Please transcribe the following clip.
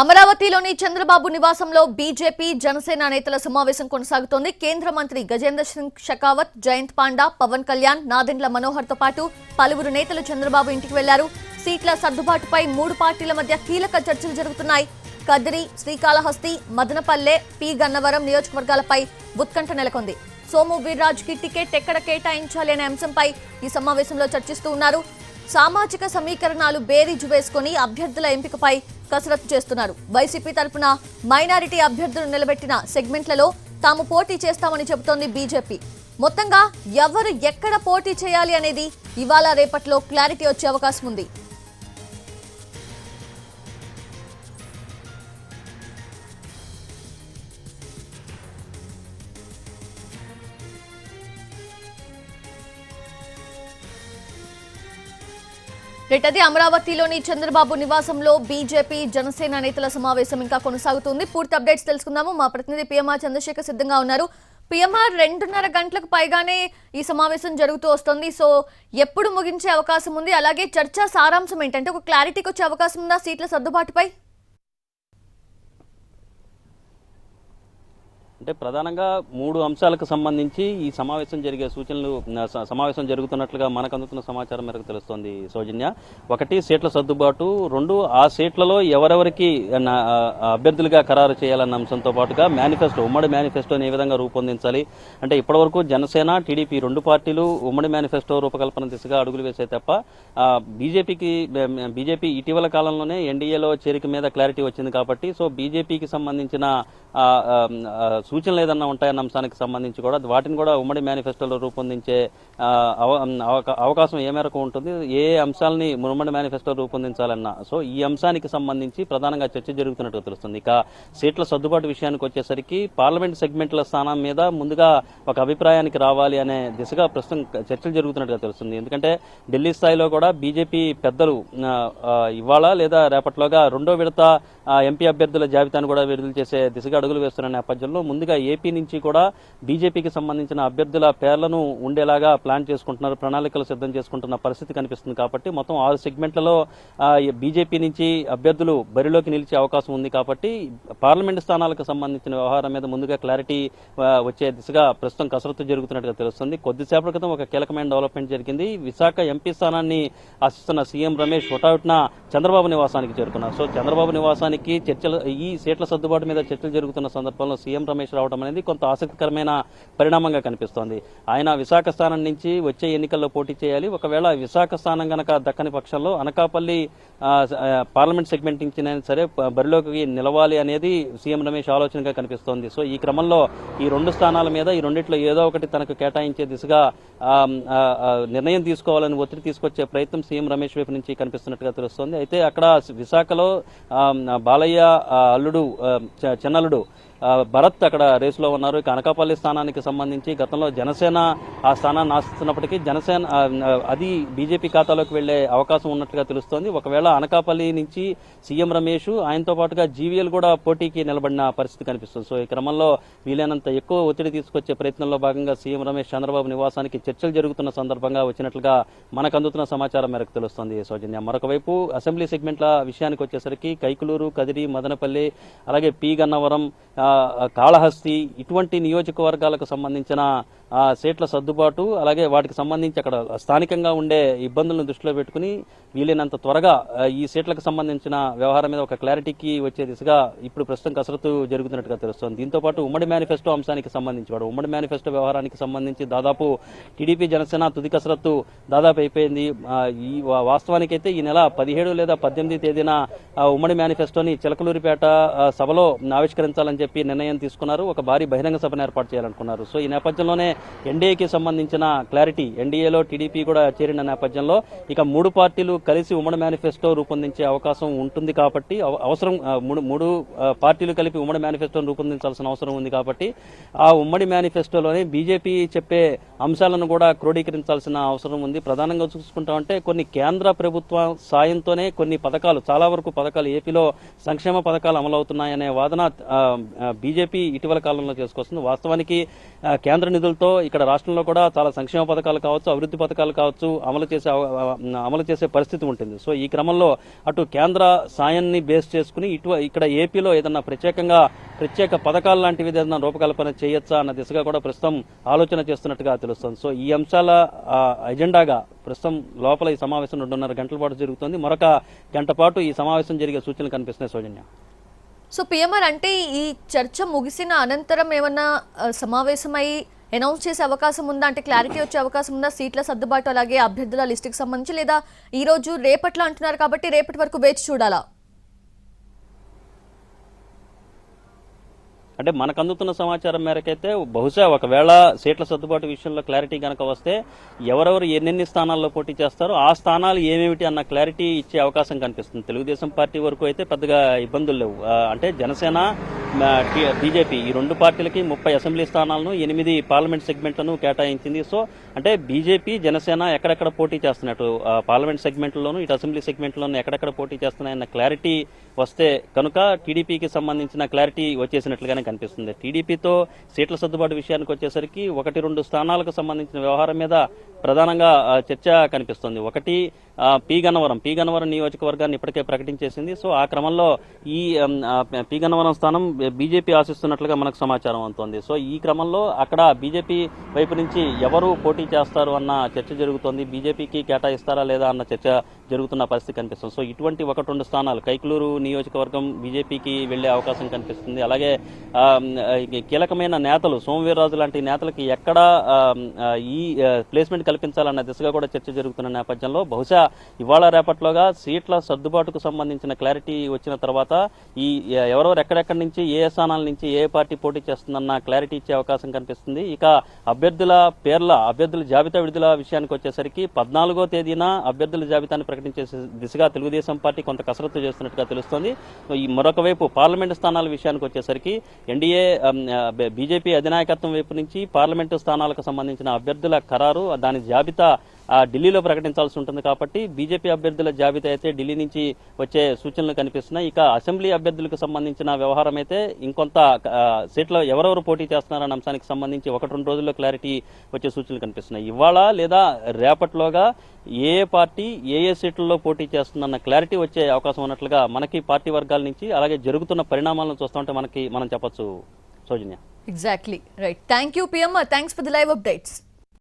అమరావతిలోని చంద్రబాబు నివాసంలో బీజేపీ జనసేన నేతల సమావేశం కొనసాగుతోంది. కేంద్ర మంత్రి గజేంద్ర సింగ్ షెకావత్ జయంత్ పాండా పవన్ కళ్యాణ్ నాదెండ్ల మనోహర్తో పాటు పలువురు నేతలు చంద్రబాబు ఇంటికి వెళ్ళారు. సీట్ల సర్దుబాటుపై మూడు పార్టీల మధ్య కీలక చర్చలు జరుగుతున్నాయి. కదిరి శ్రీకాళహస్తి మదనపల్లె పి. గన్నవరం నియోజకవర్గాలపై ఉత్కంఠ నెలకొంది. సోము వీర్రాజుకి టికెట్ ఎక్కడ కేటాయించాలి అనే అంశంపై ఈ సమావేశంలో చర్చిస్తూ ఉన్నారు. సామాజిక సమీకరణాలు బేరీజు వేసుకొని అభ్యర్థుల ఎంపికపై కసరత్తు చేస్తున్నారు. వైసీపీ తరఫున మైనారిటీ అభ్యర్థులు నిలబెట్టిన సెగ్మెంట్లలో తాము పోటీ చేస్తామని చెబుతోంది బీజేపీ. మొత్తంగా ఎవరు ఎక్కడ పోటీ చేయాలి అనేది ఇవాళ రేపట్లో క్లారిటీ వచ్చే అవకాశం ఉంది. రేటది అమరావతిలోని చంద్రబాబు నివాసంలో బీజేపీ జనసేన నేతల సమావేశం ఇంకా కొనసాగుతుంది. పూర్తి అప్డేట్స్ తెలుసుకుందాము. మా ప్రతినిధి పిఎంఆర్ చంద్రశేఖర్ సిద్ధంగా ఉన్నారు. పిఎంఆర్ రెండున్నర గంటలకు పైగానే ఈ సమావేశం జరుగుతూ వస్తుంది. సో ఎప్పుడు ముగించే అవకాశం ఉంది? అలాగే చర్చ సారాంశం ఏంటంటే ఒక క్లారిటీకి వచ్చే అవకాశం ఉందా? సీట్ల సర్దుబాటుపై? అంటే ప్రధానంగా మూడు అంశాలకు సంబంధించి ఈ సమావేశం జరిగే సూచనలు స- సమావేశం జరుగుతున్నట్లుగా మనకు అందుతున్న సమాచారం మేరకు తెలుస్తోంది సౌజన్య. ఒకటి సీట్ల సర్దుబాటు. రెండు ఆ సీట్లలో ఎవరెవరికి అభ్యర్థులుగా ఖరారు చేయాలన్న అంశంతో పాటుగా మేనిఫెస్టో ఉమ్మడి మేనిఫెస్టోని ఏ విధంగా రూపొందించాలి? అంటే ఇప్పటివరకు జనసేన టీడీపీ రెండు పార్టీలు ఉమ్మడి మేనిఫెస్టో రూపకల్పన దిశగా అడుగులు వేసే తప్ప బీజేపీకి బీజేపీ ఇటీవల కాలంలోనే ఎన్డీఏలో చేరిక మీద క్లారిటీ వచ్చింది కాబట్టి సో బీజేపీకి సంబంధించిన సూచనలు ఏదన్నా ఉంటాయన్న అంశానికి సంబంధించి కూడా వాటిని కూడా ఉమ్మడి మేనిఫెస్టోలో రూపొందించే అవకా- అవకాశం ఏ మేరకు ఉంటుంది ఏ అంశాలని ఉమ్మడి మేనిఫెస్టో రూపొందించాలన్న. సో ఈ అంశానికి సంబంధించి ప్రధానంగా చర్చ జరుగుతున్నట్టు తెలుస్తుంది. ఇక సీట్ల సర్దుబాటు విషయానికి వచ్చేసరికి పార్లమెంట్ సెగ్మెంట్ల స్థానం మీద ముందుగా ఒక అభిప్రాయానికి రావాలి అనే దిశగా ప్రస్తుతం చర్చలు జరుగుతున్నట్టుగా తెలుస్తుంది. ఎందుకంటే ఢిల్లీ స్థాయిలో కూడా బీజేపీ పెద్దలు ఇవాళ లేదా రేపట్లోగా రెండో విడత ఎంపీ అభ్యర్థుల జాబితాను కూడా విడుదల చేసే దిశగా అడుగులు వేస్తున్న నేపథ్యంలో ముందుగా ఏపీ నుంచి కూడా బీజేపీకి సంబంధించిన అభ్యర్థుల పేర్లను ఉండేలాగా ప్లాన్ చేసుకుంటున్నారు ప్రణాళికలు సిద్ధం చేసుకుంటున్న పరిస్థితి కనిపిస్తుంది కాబట్టి మొత్తం ఆరు సెగ్మెంట్లలో బీజేపీ నుంచి అభ్యర్థులు బరిలోకి నిలిచే అవకాశం ఉంది కాబట్టి పార్లమెంట్ స్థానాలకు సంబంధించిన వ్యవహారం మీద ముందుగా క్లారిటీ వచ్చే దిశగా ప్రస్తుతం కసరత్తు జరుగుతున్నట్టుగా తెలుస్తుంది. కొద్దిసేపటి క్రితం ఒక కీలకమైన డెవలప్మెంట్ జరిగింది. విశాఖ ఎంపీ స్థానాన్ని ఆశిస్తున్న సీఎం రమేష్ హుటాహుటిన చంద్రబాబు నివాసానికి చేరుకున్నారు. సో చంద్రబాబు నివాసానికి చర్చలు ఈ సీట్ల సర్దుబాటు మీద చర్చలు జరుగుతున్న సందర్భంలో సీఎం రమేష్ రావడం అనేది కొంత ఆసక్తికరమైన పరిణామంగా కనిపిస్తోంది. ఆయన విశాఖ స్థానం నుంచి వచ్చే ఎన్నికల్లో పోటీ చేయాలి. ఒకవేళ విశాఖ స్థానం గనక దక్కని పక్షంలో అనకాపల్లి పార్లమెంట్ సెగ్మెంట్ నుంచి సరే బరిలోకి నిలవాలి అనేది సీఎం రమేష్ ఆలోచనగా కనిపిస్తోంది. సో ఈ క్రమంలో ఈ రెండు స్థానాల మీద ఈ రెండిట్లో ఏదో ఒకటి తనకు కేటాయించే దిశగా నిర్ణయం తీసుకోవాలని ఒత్తిడి తీసుకొచ్చే ప్రయత్నం సీఎం రమేష్ వైపు నుంచి కనిపిస్తున్నట్టుగా తెలుస్తోంది. అయితే అక్కడ విశాఖలో బాలయ్య అల్లుడు చిన్నల్లుడు భరత్ అక్కడ రేసులో ఉన్నారు. ఇక అనకాపల్లి స్థానానికి సంబంధించి గతంలో జనసేన ఆ స్థానాన్ని ఆశిస్తున్నప్పటికీ జనసేన అది బీజేపీ ఖాతాలోకి వెళ్ళే అవకాశం ఉన్నట్లుగా తెలుస్తోంది. ఒకవేళ అనకాపల్లి నుంచి సీఎం రమేష్ ఆయనతో పాటుగా జీవీఎల్ కూడా పోటీకి నిలబడిన పరిస్థితి కనిపిస్తుంది. సో ఈ క్రమంలో వీలైనంత ఎక్కువ ఒత్తిడి తీసుకొచ్చే ప్రయత్నంలో భాగంగా సీఎం రమేష్ చంద్రబాబు నివాసానికి చర్చలు జరుగుతున్న సందర్భంగా వచ్చినట్లుగా మనకు అందుతున్న సమాచారం మేరకు తెలుస్తోంది సౌజన్య. మరొకవైపు అసెంబ్లీ సెగ్మెంట్ల విషయానికి వచ్చేసరికి కైకులూరు కదిరి మదనపల్లి అలాగే పి గన్నవరం కాళహస్తి ఇటువంటి నియోజకవర్గాలకు సంబంధించిన సీట్ల సర్దుబాటు అలాగే వాటికి సంబంధించి అక్కడ స్థానికంగా ఉండే ఇబ్బందులను దృష్టిలో పెట్టుకుని వీలైనంత త్వరగా ఈ సీట్లకు సంబంధించిన వ్యవహారం మీద ఒక క్లారిటీకి వచ్చే దిశగా ఇప్పుడు ప్రస్తుతం కసరత్తు జరుగుతున్నట్టుగా తెలుస్తోంది. దీంతో పాటు ఉమ్మడి మేనిఫెస్టో అంశానికి సంబంధించి వాడు ఉమ్మడి మేనిఫెస్టో వ్యవహారానికి సంబంధించి దాదాపు టీడీపీ జనసేన తుది కసరత్తు దాదాపు అయిపోయింది. ఈ వాస్తవానికైతే ఈ నెల పదిహేడు లేదా పద్దెనిమిది తేదీన ఉమ్మడి మేనిఫెస్టోని చిలకలూరిపేట సభలో ఆవిష్కరించాలని చెప్పి నిర్ణయం తీసుకున్నారు. ఒక భారీ బహిరంగ సభను ఏర్పాటు చేయాలనుకున్నారు. సో ఈ నేపథ్యంలోనే ఎన్డీఏకి సంబంధించిన క్లారిటీ ఎన్డీఏలో టీడీపీ కూడా చేరిన నేపథ్యంలో ఇక మూడు పార్టీలు కలిసి ఉమ్మడి మేనిఫెస్టో రూపొందించే అవకాశం ఉంటుంది కాబట్టి అవ- అవసరం మూడు మూడు పార్టీలు కలిపి ఉమ్మడి మేనిఫెస్టోను రూపొందించాల్సిన అవసరం ఉంది కాబట్టి ఆ ఉమ్మడి మేనిఫెస్టోలోనే బీజేపీ చెప్పే అంశాలను కూడా క్రోడీకరించాల్సిన అవసరం ఉంది. ప్రధానంగా చూసుకుంటామంటే కొన్ని కేంద్ర ప్రభుత్వ సాయంతోనే కొన్ని పథకాలు చాలా వరకు పథకాలు ఏపీలో సంక్షేమ పథకాలు అమలవుతున్నాయనే వాదన బీజేపీ ఇటీవల కాలంలో చేసుకొస్తుంది. వాస్తవానికి కేంద్ర నిధులతో ఇక్కడ రాష్ట్రంలో కూడా చాలా సంక్షేమ పథకాలు కావచ్చు అభివృద్ధి పథకాలు కావచ్చు అమలు చేసే అమలు చేసే పరిస్థితి ఉంటుంది. సో ఈ క్రమంలో అటు కేంద్ర సాయాన్ని బేస్ చేసుకుని ఇటు ఇక్కడ ఏపీలో ఏదన్నా ప్రత్యేకంగా ప్రత్యేక పథకాలు లాంటివి ఏదైనా రూపకల్పన చేయొచ్చా అన్న దిశగా కూడా ప్రస్తుతం ఆలోచన చేస్తున్నట్టుగా తెలుస్తుంది. సో ఈ అంశాల ఎజెండాగా ప్రస్తుతం లోపల ఈ సమావేశం రెండున్నర గంటల పాటు జరుగుతుంది. మరొక గంట పాటు ఈ సమావేశం జరిగే సూచనలు కనిపిస్తున్నాయి సౌజన్య. సో పిఎంఆర్ అంటే ఈ చర్చ ముగిసిన అనంతరం ఏమన్నా సమావేశమై అనౌన్స్ చేసే అవకాశం ఉందా? అంటే క్లారిటీ వచ్చే అవకాశం ఉందా? సీట్ల సర్దుబాటు అలాగే అభ్యర్థుల లిస్టుకి సంబంధించి లేదా ఈ రోజు రేపట్లో అంటున్నారు కాబట్టి రేపటి వరకు వేచి చూడాలా? అంటే మనకు అందుతున్న సమాచారం మేరకైతే బహుశా ఒకవేళ సీట్ల సర్దుబాటు విషయంలో క్లారిటీ కనుక వస్తే ఎవరెవరు ఎన్నెన్ని స్థానాల్లో పోటీ చేస్తారో ఆ స్థానాలు ఏమేమిటి అన్న క్లారిటీ ఇచ్చే అవకాశం కనిపిస్తుంది. తెలుగుదేశం పార్టీ వరకు అయితే పెద్దగా ఇబ్బందులు లేవు. అంటే జనసేన బీజేపీ ఈ రెండు పార్టీలకి ముప్పై అసెంబ్లీ స్థానాలను ఎనిమిది పార్లమెంట్ సెగ్మెంట్లను కేటాయించింది. సో అంటే బీజేపీ జనసేన ఎక్కడెక్కడ పోటీ చేస్తున్నట్టు ఆ, పార్లమెంట్ సెగ్మెంట్లోను ఇటు అసెంబ్లీ సెగ్మెంట్లోను ఎక్కడెక్కడ పోటీ చేస్తున్నాయన్న క్లారిటీ వస్తే కనుక టీడీపీకి సంబంధించిన క్లారిటీ వచ్చేసినట్లుగానే కనిపిస్తుంది. టీడీపీతో సీట్ల సర్దుబాటు విషయానికి వచ్చేసరికి ఒకటి రెండు స్థానాలకు సంబంధించిన వ్యవహారం మీద ప్రధానంగా చర్చ కనిపిస్తుంది. ఒకటి ఆ, పి గన్నవరం. పి గన్నవరం నియోజకవర్గాన్ని ఇప్పటికే ప్రకటించేసింది. సో ఆ క్రమంలో ఈ ఆమ్, పి గన్నవరం స్థానం బీజేపీ ఆశిస్తున్నట్లుగా మనకు సమాచారం అవుతోంది సో ఈ క్రమంలో అక్కడ బీజేపీ వైపు నుంచి ఎవరు పోటీ చేస్తారు అన్న చర్చ జరుగుతోంది. బీజేపీకి కేటాయిస్తారా లేదా అన్న చర్చ జరుగుతున్న పరిస్థితి కనిపిస్తుంది. సో ఇటువంటి ఒకటి రెండు స్థానాలు కైకులూరు నియోజకవర్గం బీజేపీకి వెళ్ళే అవకాశం కనిపిస్తుంది. అలాగే కీలకమైన నేతలు సోమవీర్రాజు లాంటి నేతలకి ఎక్కడ ఈ ప్లేస్మెంట్ కల్పించాలన్న దిశగా కూడా చర్చ జరుగుతున్న నేపథ్యంలో బహుశా ఇవాళ రేపట్లోగా సీట్ల సర్దుబాటుకు సంబంధించిన క్లారిటీ వచ్చిన తర్వాత ఈ ఎవరెవరు ఎక్కడెక్కడి నుంచి ఏ స్థానాల నుంచి ఏ పార్టీ పోటీ చేస్తుందన్న క్లారిటీ ఇచ్చే అవకాశం కనిపిస్తుంది. ఇక అభ్యర్థుల పేర్ల అభ్యర్థుల జాబితా విడుదల విషయానికి వచ్చేసరికి పద్నాలుగో తేదీన అభ్యర్థుల జాబితాను ప్రకటించే దిశగా తెలుగుదేశం పార్టీ కొంత కసరత్తు చేస్తున్నట్టుగా తెలుస్తోంది. ఈ మరొక వైపు పార్లమెంటు స్థానాల విషయానికి వచ్చేసరికి ఎన్డీఏ బీజేపీ అధినాయకత్వం వైపు నుంచి పార్లమెంటు స్థానాలకు సంబంధించిన అభ్యర్థుల ఖరారు దాని జాబితా ఢిల్లీలో ప్రకటించాల్సి ఉంటుంది కాబట్టి బీజేపీ అభ్యర్థుల జాబితా అయితే ఢిల్లీ నుంచి వచ్చే సూచనలు కనిపిస్తున్నాయి. ఇక అసెంబ్లీ అభ్యర్థులకు సంబంధించిన వ్యవహారం అయితే ఇంకొంత సీట్లో ఎవరెవరు పోటీ చేస్తున్నారన్న అంశానికి సంబంధించి ఒకటి రెండు రోజుల్లో క్లారిటీ వచ్చే సూచనలు కనిపిస్తున్నాయి. ఇవాళ లేదా రేపట్లోగా ఏ పార్టీ ఏ ఏ సీట్లలో పోటీ చేస్తుందన్న క్లారిటీ వచ్చే అవకాశం ఉన్నట్లుగా మనకి పార్టీ వర్గాల నుంచి అలాగే జరుగుతున్న పరిణామాలను చూస్తుంటే మనకి మనం చెప్పొచ్చు. Sowjanya. Exactly right thank you PMR thanks for the live updates